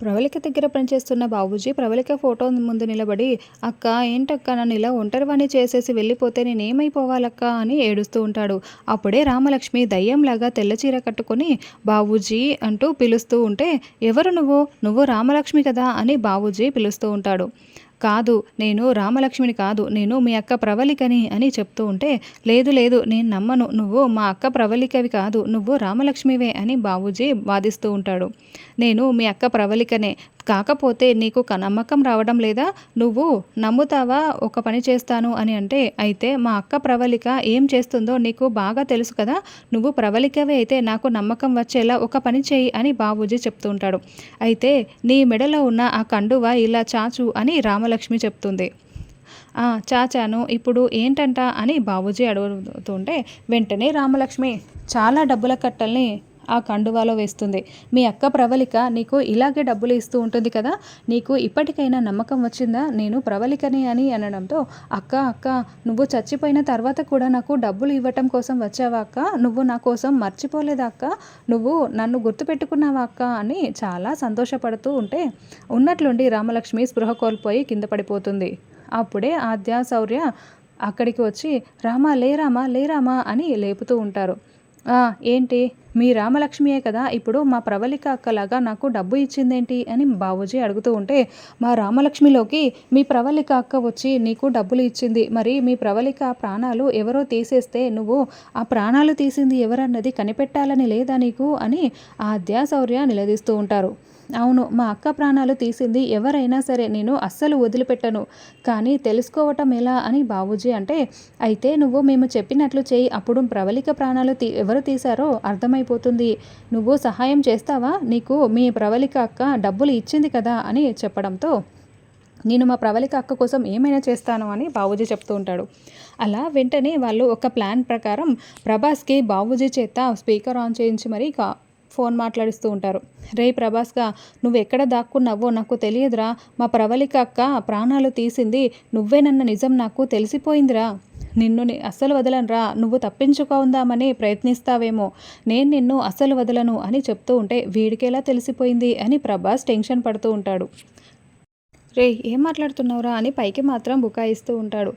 ప్రవళిక దగ్గర పనిచేస్తున్న బాబుజీ ప్రవళిక ఫోటో ముందు నిలబడి అక్క ఏంటక్క నన్ను ఇలా ఒంటరివాణి చేసేసి వెళ్ళిపోతే నేనేమైపోవాలక్క? అని ఏడుస్తూ ఉంటాడు. అప్పుడే రామలక్ష్మి దయ్యంలాగా తెల్లచీర కట్టుకొని బాబుజీ అంటూ పిలుస్తూ ఉంటే ఎవరు నువ్వు? నువ్వు రామలక్ష్మి కదా? అని బాబుజీ పిలుస్తూ ఉంటాడు. కాదు నేను రామలక్ష్మిని కాదు నేను మీ అక్క ప్రవళికని అని చెప్తూ ఉంటే లేదు లేదు నేను నమ్మను నువ్వు మా అక్క ప్రవళికవి కాదు నువ్వు రామలక్ష్మివే అని బాబుజీ వాదిస్తూ ఉంటాడు. నేను మీ అక్క ప్రవళికనే కాకపోతే నీకు నమ్మకం రావడం లేదా? నువ్వు నమ్ముతావా? ఒక పని చేస్తాను అని అంటే అయితే మా అక్క ప్రవళిక ఏం చేస్తుందో నీకు బాగా తెలుసు కదా నువ్వు ప్రవళికవే అయితే నాకు నమ్మకం వచ్చేలా ఒక పని చేయి అని బాబూజీ చెప్తూ ఉంటాడు. అయితే నీ మెడలో ఉన్న ఆ కండువ ఇలా చాచు అని రామ రామలక్ష్మి చెప్తుంది. చాచాను ఇప్పుడు ఏంటంట? అని బాబూజీ అడుగుతుంటే వెంటనే రామలక్ష్మి చాలా డబ్బుల కట్టల్ని ఆ కండువాలో వేస్తుంది. మీ అక్క ప్రవళిక నీకు ఇలాగే డబ్బులు ఇస్తూ ఉంటుంది కదా నీకు ఇప్పటికైనా నమ్మకం వచ్చిందా? నేను ప్రవళికని అని అనడంతో అక్క అక్క నువ్వు చచ్చిపోయిన తర్వాత కూడా నాకు డబ్బులు ఇవ్వటం కోసం వచ్చావా అక్క? నువ్వు నా కోసం మర్చిపోలేదా అక్క? నువ్వు నన్ను గుర్తుపెట్టుకున్నావా అక్క? అని చాలా సంతోషపడుతూ ఉంటే ఉన్నట్లుండి రామలక్ష్మి స్పృహ కోల్పోయి కింద పడిపోతుంది. అప్పుడే ఆద్య శౌర్య అక్కడికి వచ్చి రామా లేరామా లేరామా అని లేపుతూ ఉంటారు. ఏంటి? మీ రామలక్ష్మియే కదా ఇప్పుడు మా ప్రవళిక అక్కలాగా నాకు డబ్బు ఇచ్చిందేంటి అని బాబుజీ అడుగుతూ ఉంటే మా రామలక్ష్మిలోకి మీ ప్రవళిక అక్క వచ్చి నీకు డబ్బులు ఇచ్చింది. మరి మీ ప్రవళిక ప్రాణాలు ఎవరో తీసేస్తే నువ్వు ఆ ప్రాణాలు తీసింది ఎవరన్నది కనిపెట్టాలని లేదా నీకు అని ఆద్య శౌర్య నిలదీస్తూ ఉంటారు. అవును మా అక్క ప్రాణాలు తీసింది ఎవరైనా సరే నేను అస్సలు వదిలిపెట్టను. కానీ తెలుసుకోవటం ఎలా అని బాబుజీ అంటే అయితే నువ్వు మేము చెప్పినట్లు చేయి అప్పుడు ప్రవళిక ప్రాణాలు తీ ఎవరు తీశారో అర్థమై అయిపోతుంది నువ్వు సహాయం చేస్తావా? నీకు మీ ప్రవళిక అక్క డబ్బులు ఇచ్చింది కదా అని చెప్పడంతో నేను మా ప్రవళిక అక్క కోసం ఏమైనా చేస్తాను అని బాబుజీ చెప్తూ ఉంటాడు. అలా వెంటనే వాళ్ళు ఒక ప్లాన్ ప్రకారం ప్రభాస్కి బాబూజీ చేత స్పీకర్ ఆన్ చేయించి మరీ ఫోన్ మాట్లాడిస్తూ ఉంటారు. రే ప్రభాస్గా నువ్వు ఎక్కడ దాక్కున్నావో నాకు తెలియదురా. మా ప్రవళిక అక్క ప్రాణాలు తీసింది నువ్వే నన్న నిజం నాకు తెలిసిపోయిందిరా. నిన్ను అస్సలు వదలనురా. నువ్వు తప్పించుకుందామని ప్రయత్నిస్తావేమో. నేను నిన్ను అస్సలు వదలను అని చెప్తూ ఉంటే వీడికెలా తెలిసిపోయింది అని ప్రభాస్ టెన్షన్ పడుతూ ఉంటాడు. రే ఏం మాట్లాడుతున్నావురా అని పైకి మాత్రం బుకాయిస్తూ ఉంటాడు.